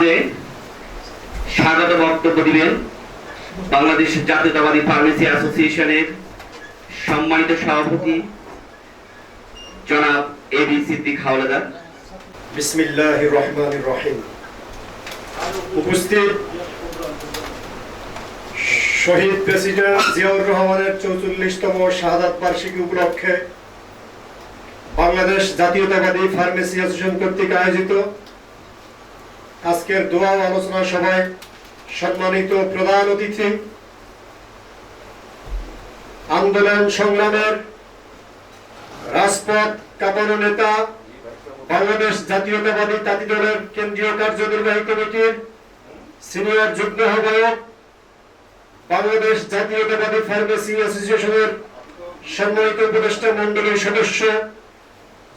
মাঝে স্বাগত বক্তব্য দিবেন বাংলাদেশ জাতীয়তাবাদী ফার্মেসি অ্যাসোসিয়েশনের সম্মানিত সভাপতি জনাব এ বি সিদ্দিক হাওলাদার। বিসমিল্লাহ রহমান রহিম। উপস্থিত শহীদ প্রেসিডেন্ট জিয়াউর রহমানের চৌচল্লিশতম শাহাদাত বার্ষিকী উপলক্ষে বাংলাদেশ জাতীয়তাবাদী ফার্মেসি অ্যাসোসিয়েশন কর্তৃক আয়োজিত আজকের দোয়া আলোচনা সভায় সম্মানিত প্রধান অতিথি, আন্দোলন সংগ্রামের রাজপথ কাঁপানো নেতা, বাংলাদেশ জাতীয়তাবাদী তাঁতি দলের কেন্দ্রীয় কার্যনির্বাহী কমিটির সিনিয়র যুগ্ম আহ্বায়ক, বাংলাদেশ জাতীয়তাবাদী ফার্মেসি অ্যাসোসিয়েশনের সম্মানিত উপদেষ্টা মন্ডলীর সদস্য,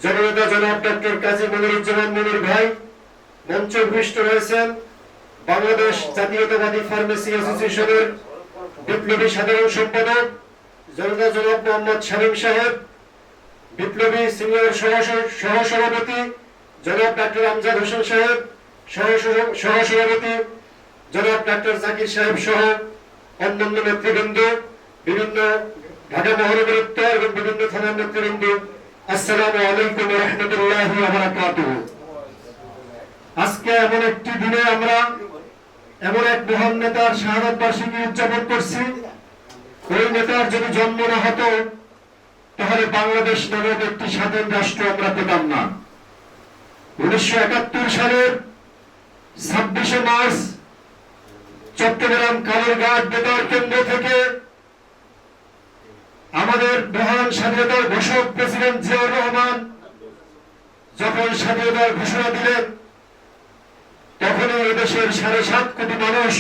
জননেতা জনাব ডক্টর কাজী মনিরুজ্জামান মনির ভাই মঞ্চ ভূমিষ্ঠ রয়েছেন বাংলাদেশ জাতীয়তাবাদী ফার্মেসি অ্যাসোসিয়েশনের বিপ্লবী সাধারণ সম্পাদক জনতা জনাব মোহাম্মদ শামীম সাহেব, বিপ্লবী সিনিয়র সহ- সহসভাপতি জনাব ডাক্তার আমজাদ হোসেন সাহেব সহ- সহসভাপতি জনাব ডাক্তার জাকির সাহেব সহ অন্যান্য নেতৃবৃন্দ, বিভিন্ন ঢাকা মহানগর উত্তর এবং বিভিন্ন থানার নেতৃবৃন্দ, আসসালামু আলাইকুম রহমতুল্লাহ আজকে এমন একটি দিনে আমরা এমন এক মহান নেতার শাহাদত বার্ষিকী উদযাপন করছি। ওই নেতার যদি জন্ম না হতো, তাহলে বাংলাদেশ নামক একটি স্বাধীন রাষ্ট্র আমরা পেতাম না। উনিশশো একাত্তর সালের ছাব্বিশে মার্চ চট্টগ্রাম কালুরঘাট বেতার কেন্দ্র থেকে আমাদের মহান স্বাধীনতার ঘোষক প্রেসিডেন্ট জিয়াউর রহমান যখন স্বাধীনতার ঘোষণা দিলেন তখনই এদেশের সাড়ে সাত কোটি মানুষ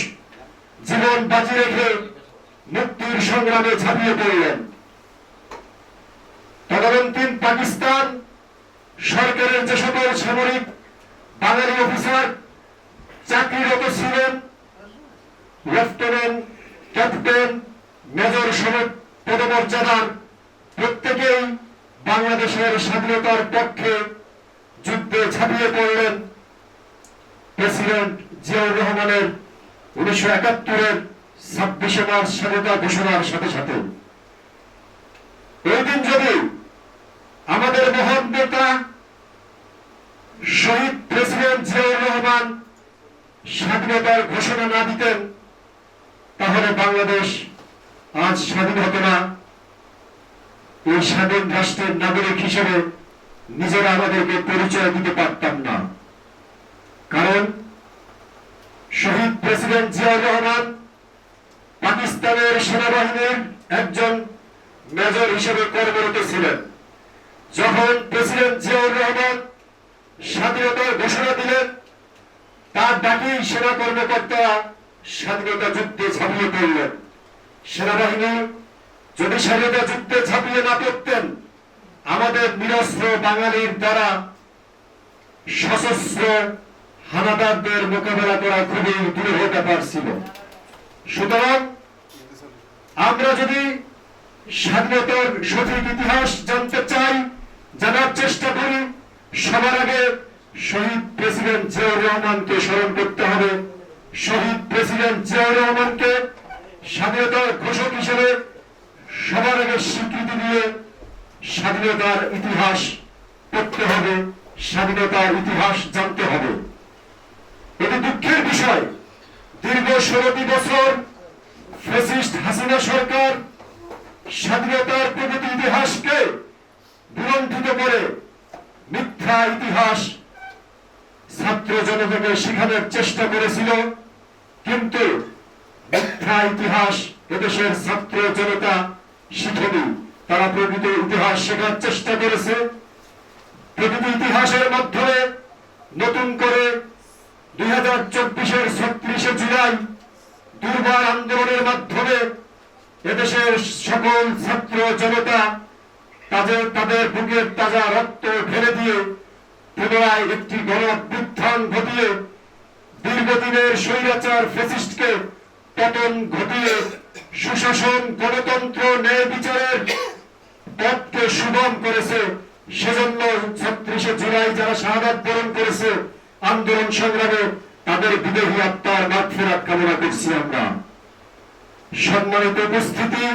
জীবন বাঁচিয়ে রেখে মুক্তির সংগ্রামে ঝাঁপিয়ে পড়লেন। তদানীন্তন পাকিস্তান সরকারের যে সকল সামরিক বাঙালি অফিসার চাকরিরত ছিলেন, লেফটেন্যান্ট, ক্যাপ্টেন, মেজর সমেত পদমর্যাদার প্রত্যেকেই বাংলাদেশের স্বাধীনতার পক্ষে যুদ্ধে ঝাঁপিয়ে পড়লেন। প্রেসিডেন্ট জিয়াউর রহমানের উনিশশো একাত্তরের ছাব্বিশে মার্চ স্বাধীনতা ঘোষণার সাথে সাথে। এই যদি আমাদের মহান নেতা শহীদ প্রেসিডেন্ট জিয়াউর রহমান স্বাধীনতার ঘোষণা না দিতেন, তাহলে বাংলাদেশ আজ স্বাধীন হতো না। এই স্বাধীন রাষ্ট্রের নাগরিক হিসেবে নিজেরা আমাদেরকে পরিচয় দিতে পারতাম না। কারণ শহীদ প্রেসিডেন্ট জিয়াউর রহমান পাকিস্তানের সেনাবাহিনীর একজন মেজর হিসেবে কর্মরত ছিলেন। যখন প্রেসিডেন্ট জিয়াউর রহমান স্বাধীনতার ঘোষণা দিলেন, তার ডাকেই সেনা কর্মকর্তারা স্বাধীনতা যুদ্ধে ঝাঁপিয়ে পড়লেন। সেনাবাহিনী যদি স্বাধীনতা যুদ্ধে ঝাঁপিয়ে না পড়তেন, আমাদের নিরস্ত্র বাঙালির দ্বারা সশস্ত্র হানাদারদের মোকাবেলা করা খুবই দুরূহ ব্যাপার ছিল। সুতরাং আমরা যদি স্বাধীনতার সঠিক ইতিহাস জানতে চাই, জানার চেষ্টা করি, সবার আগে শহীদ প্রেসিডেন্ট জিয়াউর রহমানকে স্মরণ করতে হবে। শহীদ প্রেসিডেন্ট জিয়াউর রহমানকে স্বাধীনতার ঘোষক হিসেবে সবার আগে স্বীকৃতি দিয়ে স্বাধীনতার ইতিহাস পড়তে হবে, স্বাধীনতার ইতিহাস জানতে হবে। এটি দুঃখের বিষয়। দীর্ঘ ষোলোটি বছর ফেসিস্ট হাসিনা সরকার স্বাধীনতার প্রগতি ইতিহাসকে দুরন্থিত করে মিথ্যা ইতিহাস ছাত্র জনতাকে শেখানোর চেষ্টা করেছিল, কিন্তু মিথ্যা ইতিহাস এদেশের ছাত্র জনতা শিখেনি। তারা প্রকৃত ইতিহাস শেখার চেষ্টা করেছে। প্রকৃত ইতিহাসের মাধ্যমে নতুন করে দুই হাজার চব্বিশের ছত্রিশে জুলাই দুর্বার আন্দোলনের মাধ্যমে এদেশের সকল ছাত্র জনতা তাদের তাদের বুকের তাজা রক্ত ঢেলে দিয়ে পুনরায় একটি গণ অভ্যুত্থান ঘটিয়ে দীর্ঘদিনের স্বৈরাচার ফেসিস্টকে পতন ঘটিয়ে সুশাসন, গণতন্ত্র, ন্যায় বিচারের পথকে সুগম করেছে সেজন্য ছত্রিশে জুলাই যারা শাহাদাত বরণ করেছে আন্দোলন সংগ্রামে তাদের বিদেহী আত্মার মাগফিরাত কামনা করছি আমরা। সম্মানিত উপস্থিতি,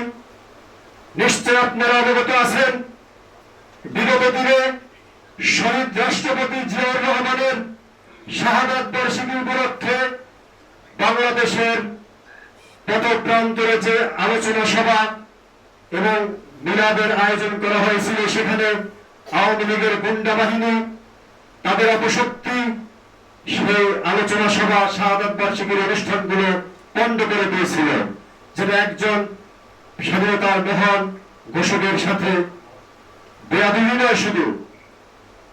নিশ্চয় আপনারা অবগত আছেন, বিগত দিনে শহীদ রাষ্ট্রপতি জিয়াউর রহমানের শাহাদাত বার্ষিকী উপলক্ষে বাংলাদেশের পথপ্রান্তরে যে আলোচনা সভা এবং মিলাদের আয়োজন করা হয়েছিল। সেখানে আওয়ামী লীগের গুন্ডা বাহিনী, তাদের অপশক্তি আলোচনা সভা, শাহাদাত বার্ষিকীর অনুষ্ঠানগুলো পণ্ড করে দিয়েছিল যেটা একজন স্বাধীনতার মহান ঘোষকের সাথে বেয়াদবি নয়, শুধু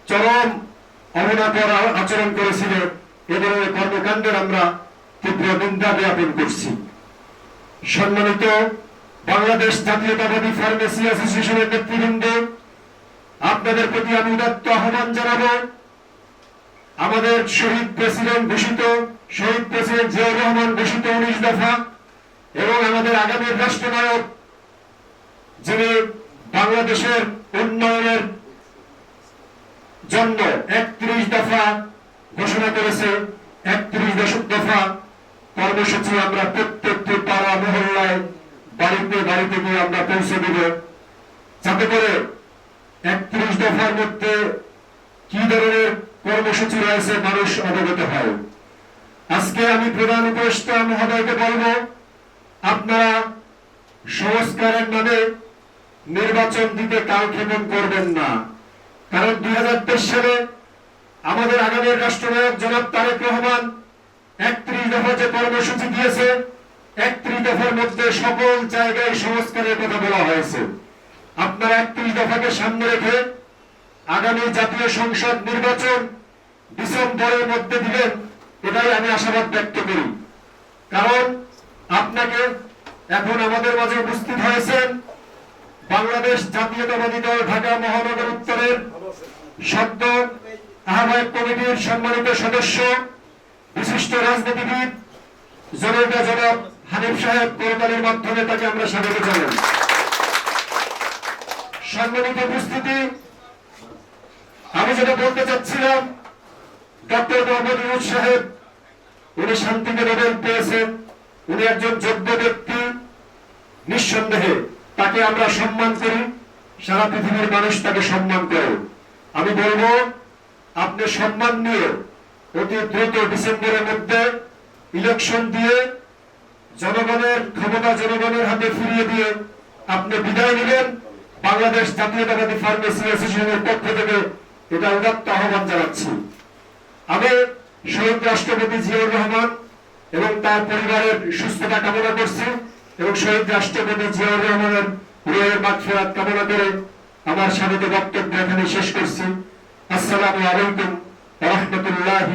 চরম অবনাকর আচরণ করেছিল এ ধরনের কর্মকাণ্ডের আমরা তীব্র নিন্দা জ্ঞাপন করছি। সম্মানিত বাংলাদেশ জাতীয়তাবাদী ফার্মেসি অ্যাসোসিয়েশনের নেতৃবৃন্দ, আপনাদের প্রতি আমি উদাত্ত আহ্বান জানাব আমাদের শহীদ প্রেসিডেন্ট ঘোষিত শহীদ প্রেসিডেন্ট জিয়াউর রহমান ঘোষিত উনিশ দফা এবং আমাদের আগামী রাষ্ট্রনায়ক যিনি বাংলাদেশের উন্নয়নের জন্য একত্রিশ দফা ঘোষণা করেছে, একত্রিশ দশক দফা কর্মসূচি আমরা প্রত্যেকটি পাড়া মহল্লায় বাড়িতে বাড়িতে গিয়ে আমরা পৌঁছে দেব। যাতে করে একত্রিশ দফার মধ্যে কি ধরনের কর্মসূচি রয়েছে, মানুষ অবগত হয়। আজকে আমি প্রধান উপদেষ্টা মহোদয়কে বলব, আপনারা সংস্কারের নামে নির্বাচন দিতে কালক্ষেপণ করবেন না। কারণ দুই সালে আমাদের আগামী রাষ্ট্রনায়ক জনাব তারেক রহমান একত্রিশ দফা যে কর্মসূচি দিয়েছে, একত্রিশ দফার মধ্যে সকল জায়গায় সংস্কারের কথা বলা হয়েছে। আপনারা একত্রিশ দফাকে সামনে রেখে আগামী জাতীয় সংসদ নির্বাচন ডিসেম্বরের মধ্যে দিবেন এটাই আমি আশাবাদ ব্যক্ত করি। কারণ আপনাকে এখন আমাদের মাঝে উপস্থিত হয়েছেন বাংলাদেশ জাতীয়তাবাদী দল ঢাকা মহানগর উত্তরের সদ্য আহ্বায়ক কমিটির সম্মানিত সদস্য, বিশিষ্ট রাজনীতিবিদ জনতা জনাব হানিফ সাহেব করতালির মাধ্যমে তাকে আমরা স্বাগত জানাই। সম্মানিত উপস্থিতি, আমি যেটা বলতে চাচ্ছিলাম ডক্টর মোহাম্মদ ইউনুস সাহেব, উনি শান্তিতে নোবেল পেয়েছেন। উনি একজন যোগ্য ব্যক্তি। নিঃসন্দেহে তাকে আমরা সম্মান করি। সারা পৃথিবীর মানুষ তাকে সম্মান করে। আমি বলব, আপনি সম্মান নিয়ে অতি দ্রুত ডিসেম্বরের মধ্যে ইলেকশন দিয়ে জনগণের ক্ষমতা জনগণের হাতে ফিরিয়ে দিয়ে আপনি বিদায় নিলেন। বাংলাদেশ জাতীয়তাবাদী ফার্মেসি অ্যাসোসিয়েশনের পক্ষ থেকে এটা উদাত্ত আহ্বান জানাচ্ছি। আমি শহীদ রাষ্ট্রপতি জিয়াউর রহমান এবং তার পরিবারের সুস্থতা কামনা করছি এবং শহীদ রাষ্ট্রপতি জিয়াউর রহমানের রুহের মাগফিরাত কামনা করে আমার স্বাগত বক্তব্য এখানে শেষ করছি। আসসালামু আলাইকুম রহমতুল্লাহ